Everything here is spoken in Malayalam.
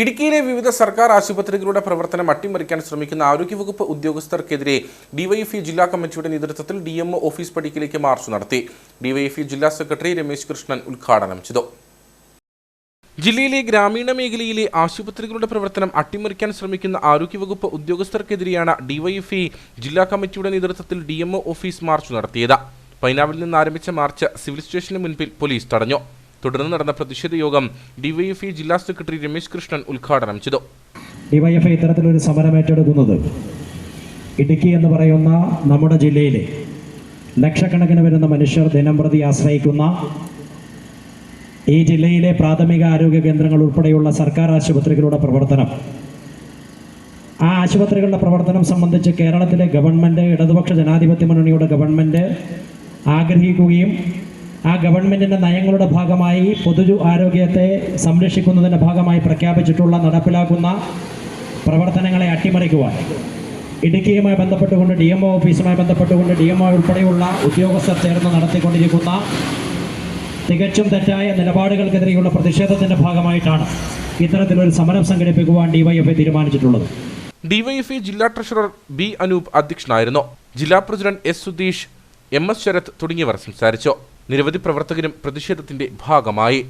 ഇടുക്കിയിലെ വിവിധ സർക്കാർ ആശുപത്രികളുടെ പ്രവർത്തനം അട്ടിമറിക്കാൻ ശ്രമിക്കുന്ന ആരോഗ്യവകുപ്പ് ഉദ്യോഗസ്ഥർക്കെതിരെ ഡിവൈഎഫ്ഇ ജില്ലാ കമ്മിറ്റിയുടെ നേതൃത്വത്തിൽ ഡി എം ഓഫീസ് പടിക്കിലേക്ക് മാർച്ച് നടത്തി. ഡിവൈഎഫ്ഇ ജില്ലാ സെക്രട്ടറി രമേശ് കൃഷ്ണൻ ഉദ്ഘാടനം ചെയ്തു. ജില്ലയിലെ ഗ്രാമീണ മേഖലയിലെ ആശുപത്രികളുടെ പ്രവർത്തനം അട്ടിമറിക്കാൻ ശ്രമിക്കുന്ന ആരോഗ്യവകുപ്പ് ഉദ്യോഗസ്ഥർക്കെതിരെയാണ് ഡിവൈഎഫ്ഇ ജില്ലാ കമ്മിറ്റിയുടെ നേതൃത്വത്തിൽ ഡി ഓഫീസ് മാർച്ച് നടത്തിയത്. പൈനാവിൽ നിന്ന് ആരംഭിച്ച മാർച്ച് സിവിൽ സ്റ്റേഷന് മുൻപിൽ പോലീസ് തടഞ്ഞു. തുടർന്ന് നടന്ന പ്രതിഷേധ യോഗം ഡിവൈഎഫ്ഇ ജില്ലാ സെക്രട്ടറി രമേശ് കൃഷ്ണൻ ഉദ്ഘാടനം ചെയ്തു. ഡിവൈഎഫ്ഐ ഇത്തരത്തിലൊരു സമരം ഏറ്റെടുക്കുന്നത് ഇടുക്കി എന്ന് പറയുന്ന നമ്മുടെ ജില്ലയിലെ ലക്ഷക്കണക്കിന് വരുന്ന മനുഷ്യർ ദിനം പ്രതി ആശ്രയിക്കുന്ന ഈ ജില്ലയിലെ പ്രാഥമിക ആരോഗ്യ കേന്ദ്രങ്ങൾ ഉൾപ്പെടെയുള്ള സർക്കാർ ആശുപത്രികളുടെ പ്രവർത്തനം. ആ ആശുപത്രികളുടെ പ്രവർത്തനം സംബന്ധിച്ച് കേരളത്തിലെ ഗവൺമെന്റ് ഇടതുപക്ഷ ജനാധിപത്യ മുന്നണിയുടെ ഗവൺമെന്റ് ആഗ്രഹിക്കുകയും ആ ഗവൺമെന്റിന്റെ നയങ്ങളുടെ ഭാഗമായി പൊതു ആരോഗ്യത്തെ സംരക്ഷിക്കുന്നതിന്റെ ഭാഗമായി പ്രഖ്യാപിച്ചിട്ടുള്ള നടപ്പിലാക്കുന്ന പ്രവർത്തനങ്ങളെ അട്ടിമറിക്കുവാൻ ഇടുക്കിയുമായി ബന്ധപ്പെട്ടുകൊണ്ട് ഡി എം ഒ ഓഫീസുമായി ബന്ധപ്പെട്ടുകൊണ്ട് ഡി എം ഒ ഉൾപ്പെടെയുള്ള ഉദ്യോഗസ്ഥർ ചേർന്ന് നടത്തിക്കൊണ്ടിരിക്കുന്ന തികച്ചും തെറ്റായ നിലപാടുകൾക്കെതിരെയുള്ള പ്രതിഷേധത്തിന്റെ ഭാഗമായിട്ടാണ് ഇത്തരത്തിലൊരു സമരം സംഘടിപ്പിക്കുവാൻ ഡിവൈഎഫ്ഐ തീരുമാനിച്ചിട്ടുള്ളത്. ഡിവൈഎഫ്ഇ ജില്ലാ ട്രഷറർ ബി അനൂപ് അധ്യക്ഷനായിരുന്നു. ജില്ലാ president S Sudheesh M S Sarath തുടങ്ങിയവർ സംസാരിച്ചു. നിരവധി പ്രവർത്തകരും പ്രതിഷേധത്തിന്റെ ഭാഗമായി.